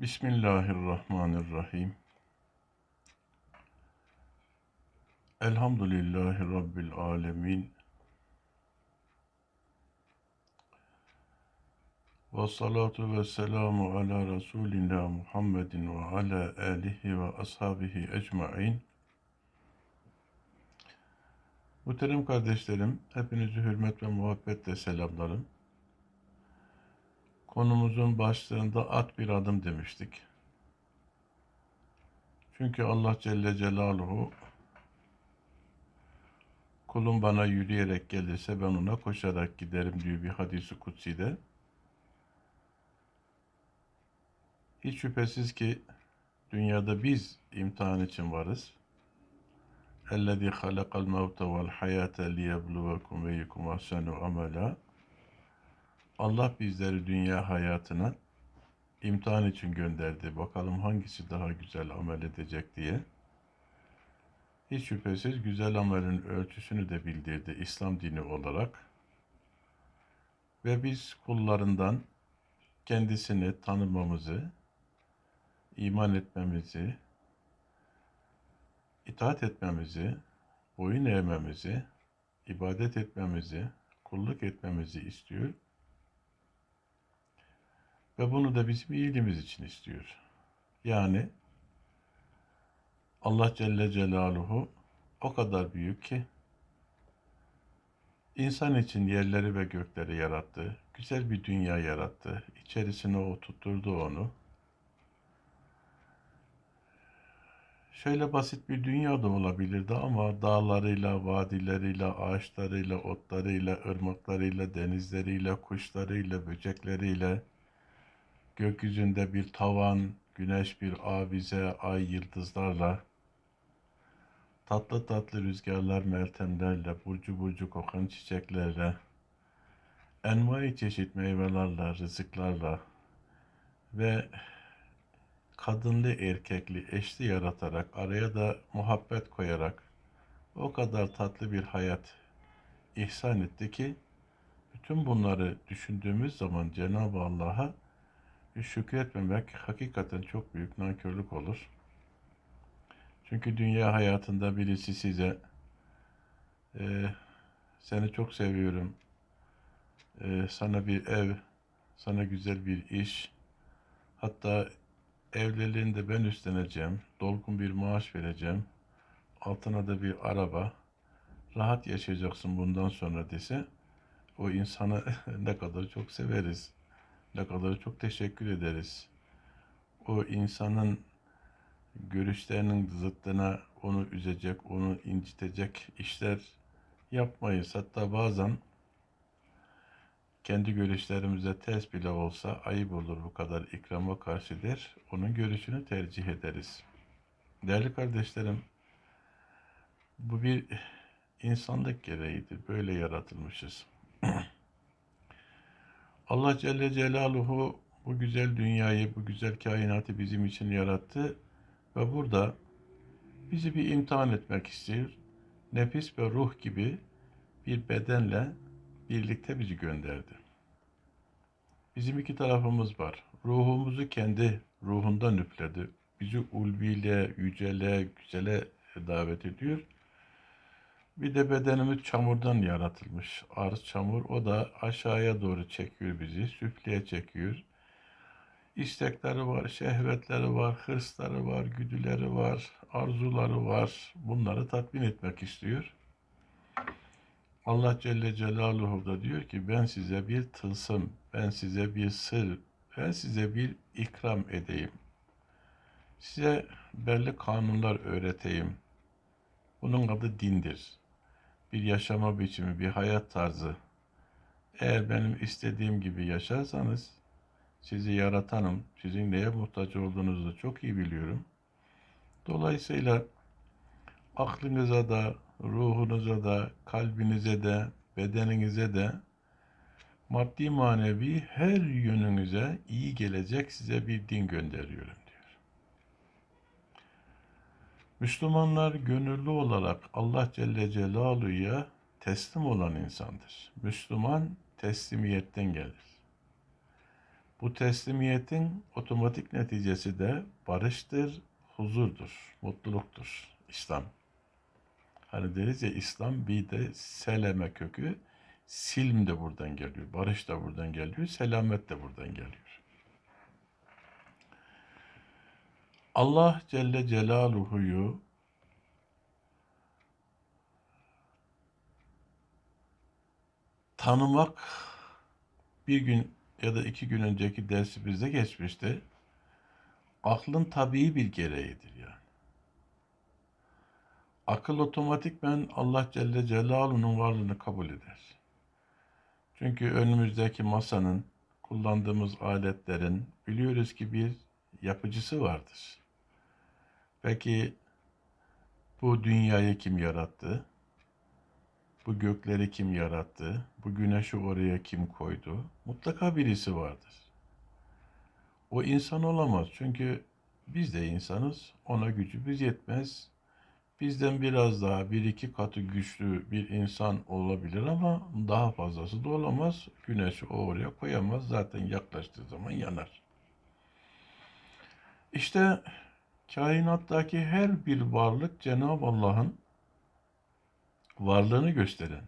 Bismillahirrahmanirrahim. Elhamdülillahi Rabbil alemin. Ve salatu ve selamu ala Resulina Muhammedin ve ala alihi ve ashabihi ecmain. Muhterem kardeşlerim, hepinizi hürmet ve muhabbetle selamlarım Konumuzun başlığında at bir adım demiştik. Çünkü Allah Celle Celaluhu kulum bana yürüyerek gelirse ben ona koşarak giderim diyor bir hadisi kutsi'de. Hiç şüphesiz ki dünyada biz imtihan için varız. اَلَّذ۪ي خَلَقَ الْمَوْتَ وَالْحَيَاةَ لِيَبْلُوَكُمْ وَيُّكُمْ اَحْسَنُ عَمَلًا Allah bizleri dünya hayatına imtihan için gönderdi. Bakalım hangisi daha güzel amel edecek diye. Hiç şüphesiz güzel amelin ölçüsünü de bildirdi İslam dini olarak. Ve biz kullarından kendisini tanımamızı, iman etmemizi, itaat etmemizi, boyun eğmemizi, ibadet etmemizi, kulluk etmemizi istiyor. Ve bunu da bizim iyiliğimiz için istiyor. Yani Allah Celle Celaluhu o kadar büyük ki insan için yerleri ve gökleri yarattı. Güzel bir dünya yarattı. İçerisine o tutturdu onu. Şöyle basit bir dünya da olabilirdi ama dağlarıyla, vadileriyle, ağaçlarıyla, otlarıyla, ırmaklarıyla, denizleriyle, kuşlarıyla, böcekleriyle, gökyüzünde bir tavan, güneş bir avize, ay yıldızlarla, tatlı tatlı rüzgarlar meltemlerle, burcu burcu kokan çiçeklerle, envai çeşit meyvelerle, rızıklarla ve kadınlı erkekli eşli yaratarak araya da muhabbet koyarak o kadar tatlı bir hayat ihsan etti ki bütün bunları düşündüğümüz zaman Cenab-ı Allah'a şükretmemek hakikaten çok büyük nankörlük olur. Çünkü dünya hayatında birisi size e, seni çok seviyorum, e, sana bir ev, sana güzel bir iş, hatta evliliğinde ben üstleneceğim, dolgun bir maaş vereceğim, altına da bir araba, rahat yaşayacaksın bundan sonra. dese, o insanı ne kadar çok severiz, ne çok teşekkür ederiz. O insanın görüşlerinin zıttına onu üzecek, onu incitecek işler yapmayız. Hatta bazen kendi görüşlerimize ters bile olsa ayıp olur bu kadar ikrama karşı der. Onun görüşünü tercih ederiz. Değerli kardeşlerim, bu bir insanlık gereğidir. Böyle yaratılmışız. Allah Celle Celaluhu bu güzel dünyayı, bu güzel kainatı bizim için yarattı ve burada bizi bir imtihan etmek istiyor. Nefis ve ruh gibi bir bedenle birlikte bizi gönderdi. Bizim iki tarafımız var. Ruhumuzu kendi ruhundan üfledi. Bizi ulviyle, yücele, güzele davet ediyor. Bir de bedenimiz çamurdan yaratılmış. Arz çamur. O da aşağıya doğru çekiyor bizi. Süfleye çekiyor. İstekleri var, şehvetleri var, hırsları var, güdüleri var, arzuları var. Bunları tatmin etmek istiyor. Allah Celle Celaluhu da diyor ki ben size bir tılsım, ben size bir sır, ben size bir ikram edeyim. Size belli kanunlar öğreteyim. Bunun adı dindir. Bir yaşama biçimi, bir hayat tarzı. Eğer benim istediğim gibi yaşarsanız sizi yaratanım, sizin neye muhtaç olduğunuzu çok iyi biliyorum. Dolayısıyla aklınıza da, ruhunuza da, kalbinize de, bedeninize de maddi manevi her yönünüze iyi gelecek size bir din gönderiyorum Müslümanlar gönüllü olarak Allah Celle Celaluhu'ya teslim olan insandır. Müslüman teslimiyetten gelir. Bu teslimiyetin otomatik neticesi de barıştır, huzurdur, mutluluktur. İslam. Hani deriz ya İslam bir de seleme kökü, silm de buradan geliyor, barış da buradan geliyor, selamet de buradan geliyor. Allah Celle Celaluhu'yu tanımak bir gün ya da iki gün önceki dersimizde geçmişti. Aklın tabii bir gereğidir yani. Akıl otomatikmen Allah Celle Celaluhu'nun varlığını kabul eder. Çünkü önümüzdeki masanın, kullandığımız aletlerin biliyoruz ki bir yapıcısı vardır. Peki bu dünyayı kim yarattı? Bu gökleri kim yarattı? Bu güneşi oraya kim koydu? Mutlaka birisi vardır. O insan olamaz çünkü biz de insanız. Ona gücümüz yetmez. Bizden biraz daha bir iki katı güçlü bir insan olabilir ama daha fazlası da olamaz. Güneşi oraya koyamaz. Zaten yaklaştığı zaman yanar. İşte kainattaki her bir varlık Cenab-ı Allah'ın varlığını gösteren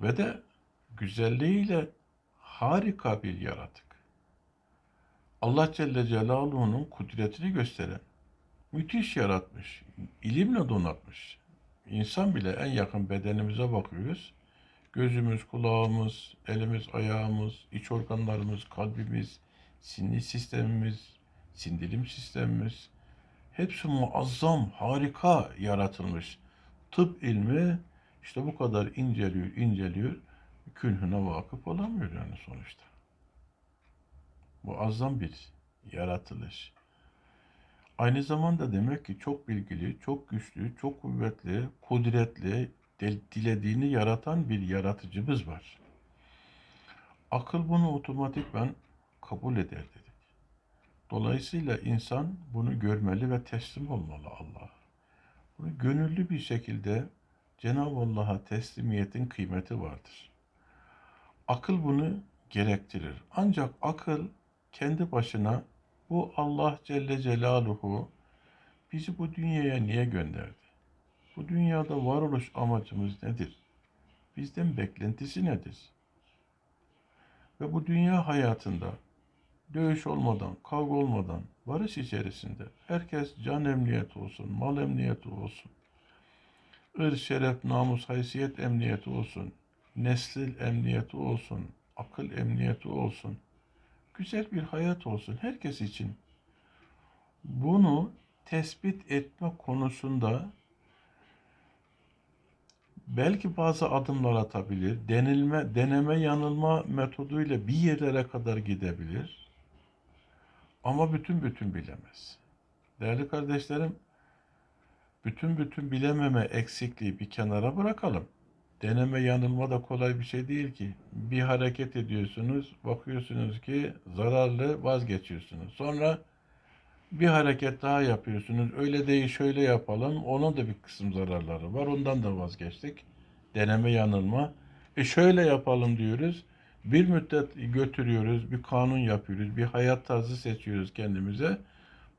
ve de güzelliğiyle harika bir yaratık. Allah Celle Celaluhu'nun kudretini gösteren, müthiş yaratmış, ilimle donatmış. İnsan bile en yakın bedenimize bakıyoruz. Gözümüz, kulağımız, elimiz, ayağımız, iç organlarımız, kalbimiz, sinir sistemimiz, sindirim sistemimiz hepsi muazzam, harika yaratılmış. Tıp ilmi işte bu kadar inceliyor, inceliyor. Künhüne vakıf olamıyor yani sonuçta. Muazzam bir yaratılış. Aynı zamanda demek ki çok bilgili, çok güçlü, çok kuvvetli, kudretli, dilediğini yaratan bir yaratıcımız var. Akıl bunu otomatikman kabul eder dedik. Dolayısıyla insan bunu görmeli ve teslim olmalı Allah'a. Bunu gönüllü bir şekilde Cenab-ı Allah'a teslimiyetin kıymeti vardır. Akıl bunu gerektirir. Ancak akıl kendi başına bu Allah Celle Celaluhu bizi bu dünyaya niye gönderdi? Bu dünyada varoluş amacımız nedir? Bizden beklentisi nedir? Ve bu dünya hayatında dövüş olmadan, kavga olmadan, barış içerisinde herkes can emniyeti olsun, mal emniyeti olsun, ır, şeref, namus, haysiyet emniyeti olsun, neslil emniyeti olsun, akıl emniyeti olsun, güzel bir hayat olsun herkes için. Bunu tespit etme konusunda belki bazı adımlar atabilir, denilme, deneme yanılma metoduyla bir yerlere kadar gidebilir. Ama bütün bütün bilemez. Değerli kardeşlerim, bütün bütün bilememe eksikliği bir kenara bırakalım. Deneme yanılma da kolay bir şey değil ki. Bir hareket ediyorsunuz, bakıyorsunuz ki zararlı vazgeçiyorsunuz. Sonra bir hareket daha yapıyorsunuz. Öyle değil şöyle yapalım. Onun da bir kısım zararları var. Ondan da vazgeçtik. Deneme yanılma. E şöyle yapalım diyoruz. Bir müddet götürüyoruz, bir kanun yapıyoruz, bir hayat tarzı seçiyoruz kendimize.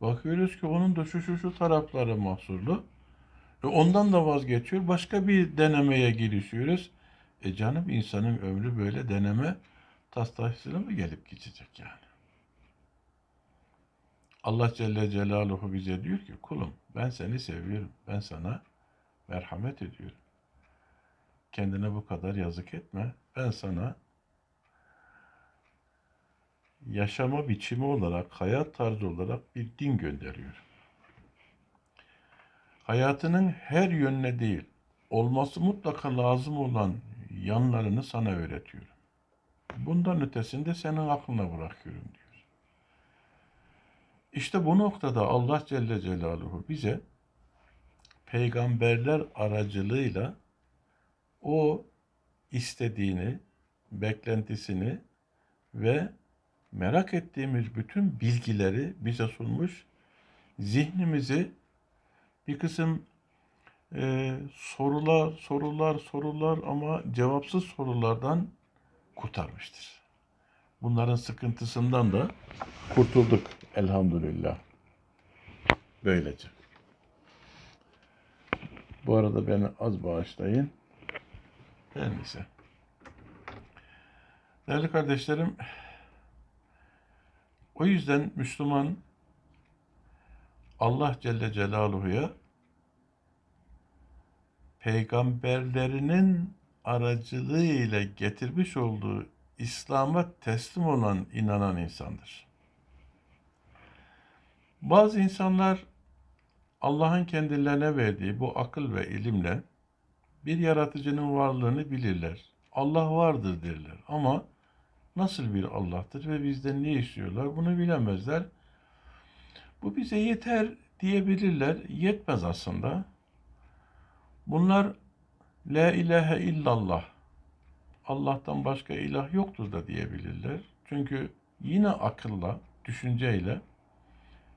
Bakıyoruz ki onun da şu şu şu tarafları mahsurlu. E ondan da vazgeçiyor. Başka bir denemeye girişiyoruz. E canım insanın ömrü böyle deneme tastasıyla mı gelip geçecek yani? Allah Celle Celaluhu bize diyor ki kulum ben seni seviyorum. Ben sana merhamet ediyorum. Kendine bu kadar yazık etme. Ben sana yaşama biçimi olarak, hayat tarzı olarak bir din gönderiyorum. Hayatının her yönüne değil, olması mutlaka lazım olan yanlarını sana öğretiyorum. Bundan ötesinde senin aklına bırakıyorum diyor. İşte bu noktada Allah Celle Celaluhu bize peygamberler aracılığıyla o istediğini, beklentisini ve merak ettiğimiz bütün bilgileri bize sunmuş. Zihnimizi bir kısım e, sorular, sorular, sorular ama cevapsız sorulardan kurtarmıştır. bunların sıkıntısından da kurtulduk elhamdülillah. Böylece. Bu arada beni az bağışlayın. Her neyse. Değerli kardeşlerim, o yüzden Müslüman Allah Celle Celaluhu'ya peygamberlerinin aracılığıyla getirmiş olduğu İslam'a teslim olan inanan insandır. Bazı insanlar Allah'ın kendilerine verdiği bu akıl ve ilimle bir yaratıcının varlığını bilirler. Allah vardır derler ama nasıl bir Allah'tır ve bizden ne istiyorlar bunu bilemezler. Bu bize yeter diyebilirler. Yetmez aslında. Bunlar La ilahe illallah Allah'tan başka ilah yoktur da diyebilirler. Çünkü yine akılla, düşünceyle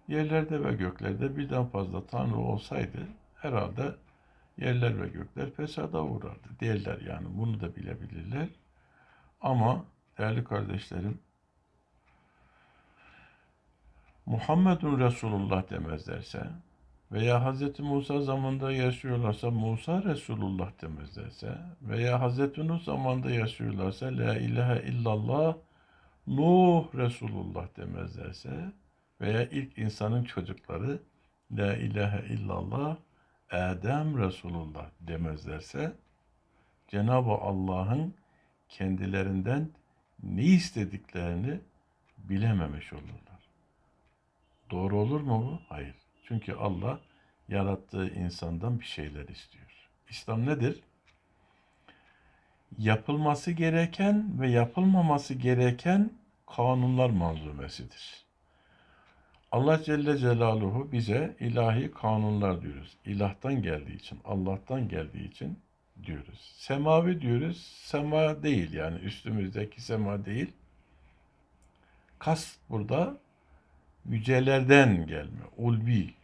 yerlerde ve göklerde birden fazla Tanrı olsaydı herhalde yerler ve gökler fesada uğrardı derler yani bunu da bilebilirler. Ama değerli kardeşlerim Muhammedun Resulullah demezlerse veya Hz. Musa zamanında yaşıyorlarsa Musa Resulullah demezlerse veya Hz. Nuh zamanında yaşıyorlarsa La ilahe illallah Nuh Resulullah demezlerse veya ilk insanın çocukları La ilahe illallah Adem Resulullah demezlerse Cenab-ı Allah'ın kendilerinden ne istediklerini bilememiş olurlar. Doğru olur mu bu? Hayır. Çünkü Allah yarattığı insandan bir şeyler istiyor. İslam nedir? Yapılması gereken ve yapılmaması gereken kanunlar manzumesidir. Allah Celle Celaluhu bize ilahi kanunlar diyoruz. İlahtan geldiği için, Allah'tan geldiği için diyoruz. Semavi diyoruz. Sema değil yani üstümüzdeki sema değil. Kast burada yücelerden gelme, ulvi,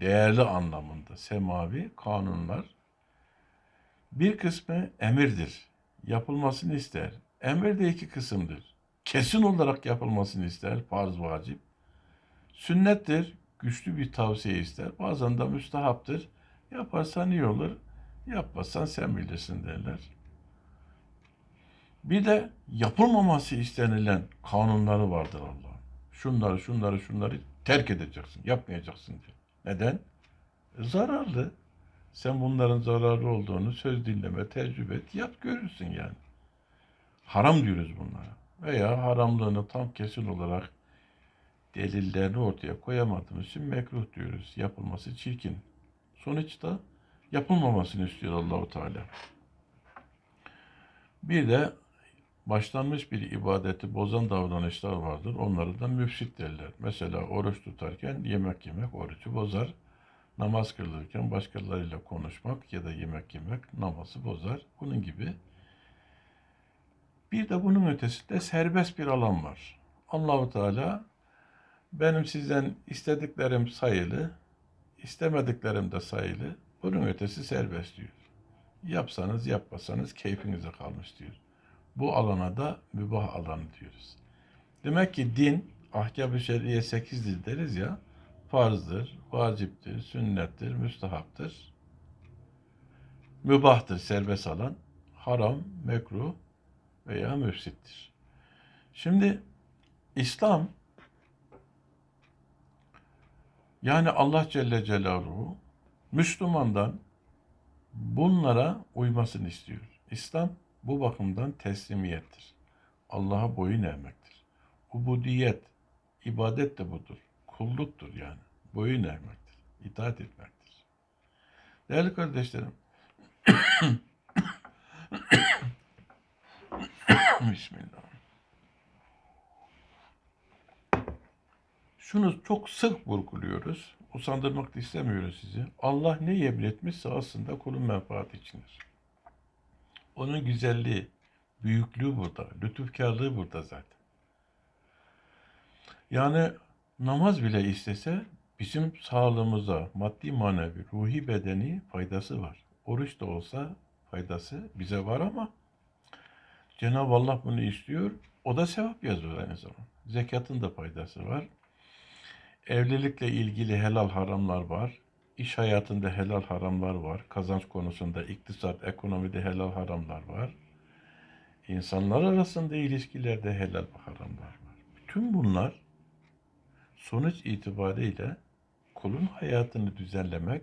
değerli anlamında semavi kanunlar. Bir kısmı emirdir. Yapılmasını ister. Emir de iki kısımdır. Kesin olarak yapılmasını ister. Farz, vacip. Sünnettir. Güçlü bir tavsiye ister. Bazen de müstahaptır. Yaparsan iyi olur. Yapmazsan sen bilirsin derler. Bir de yapılmaması istenilen kanunları vardır Allah'ın. Şunları, şunları, şunları terk edeceksin, yapmayacaksın diye. Neden? E, zararlı. Sen bunların zararlı olduğunu söz dinleme, tecrübe et, yap görürsün yani. Haram diyoruz bunlara. Veya haramlığını tam kesin olarak delillerini ortaya koyamadığımız için mekruh diyoruz. Yapılması çirkin. Sonuçta yapılmamasını istiyor Allahu Teala. Bir de başlanmış bir ibadeti bozan davranışlar vardır. Onları da müfsit derler. Mesela oruç tutarken yemek yemek orucu bozar. Namaz kılırken başkalarıyla konuşmak ya da yemek yemek namazı bozar. Bunun gibi. Bir de bunun ötesinde serbest bir alan var. Allahu Teala benim sizden istediklerim sayılı, istemediklerim de sayılı. Bunun ötesi serbest diyor. Yapsanız yapmasanız keyfinize kalmış diyor. Bu alana da mübah alanı diyoruz. Demek ki din, ahkam-ı şer'iye sekizdir deriz ya, farzdır, vaciptir, sünnettir, müstahaptır, mübahtır, serbest alan, haram, mekruh veya müfsittir. Şimdi İslam yani Allah Celle Celaluhu Müslümandan bunlara uymasını istiyor. İslam bu bakımdan teslimiyettir. Allah'a boyun eğmektir. Ubudiyet, ibadet de budur. Kulluktur yani. Boyun eğmektir. itaat etmektir. Değerli kardeşlerim, Bismillah. Şunu çok sık vurguluyoruz. Usandırmak da istemiyoruz sizi. Allah ne emretmişse aslında kulun menfaati içindir. Onun güzelliği, büyüklüğü burada, lütufkarlığı burada zaten. Yani namaz bile istese bizim sağlığımıza maddi manevi, ruhi bedeni faydası var. Oruç da olsa faydası bize var ama Cenab-ı Allah bunu istiyor. O da sevap yazıyor aynı zamanda. Zekatın da faydası var. Evlilikle ilgili helal haramlar var. İş hayatında helal haramlar var. Kazanç konusunda iktisat, ekonomide helal haramlar var. İnsanlar arasında ilişkilerde helal haramlar var. Bütün bunlar sonuç itibariyle kulun hayatını düzenlemek,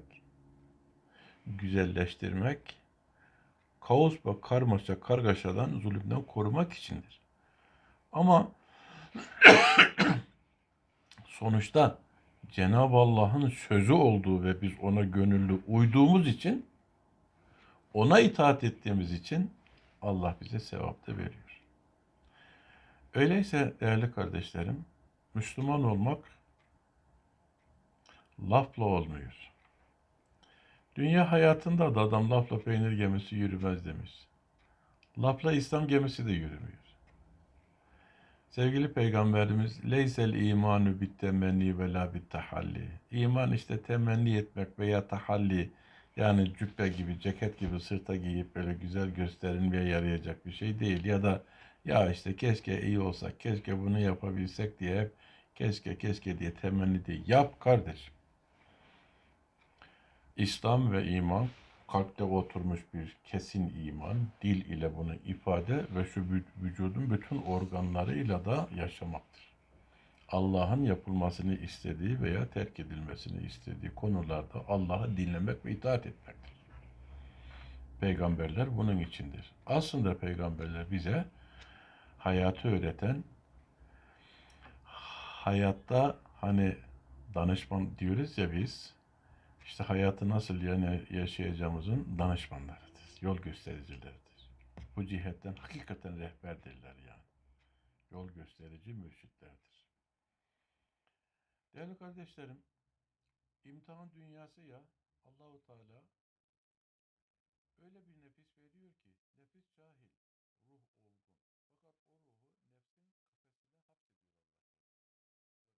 güzelleştirmek, kaos ve karmaşa kargaşadan, zulümden korumak içindir. Ama sonuçta Cenab-ı Allah'ın sözü olduğu ve biz ona gönüllü uyduğumuz için, ona itaat ettiğimiz için Allah bize sevap da veriyor. Öyleyse değerli kardeşlerim, Müslüman olmak lafla olmuyor. Dünya hayatında da adam lafla peynir gemisi yürümez demiş. Lafla İslam gemisi de yürümüyor. Sevgili Peygamberimiz leysel imanu bit temenni ve la bit tahalli. İman işte temenni etmek veya tahalli yani cübbe gibi, ceket gibi sırta giyip böyle güzel gösterilmeye yarayacak bir şey değil. Ya da ya işte keşke iyi olsak, keşke bunu yapabilsek diye hep keşke keşke diye temenni değil. Yap kardeşim. İslam ve iman kalpte oturmuş bir kesin iman, dil ile bunu ifade ve şu vü- vücudun bütün organlarıyla da yaşamaktır. Allah'ın yapılmasını istediği veya terk edilmesini istediği konularda Allah'ı dinlemek ve itaat etmektir. Peygamberler bunun içindir. Aslında peygamberler bize hayatı öğreten, hayatta hani danışman diyoruz ya biz, işte hayatı nasıl yani yaşayacağımızın danışmanlarıdır, yol göstericileridir. Bu cihetten hakikaten rehberdirler yani. Yol gösterici mürşitlerdir. Değerli kardeşlerim, imtihan dünyası ya Allahu Teala öyle bir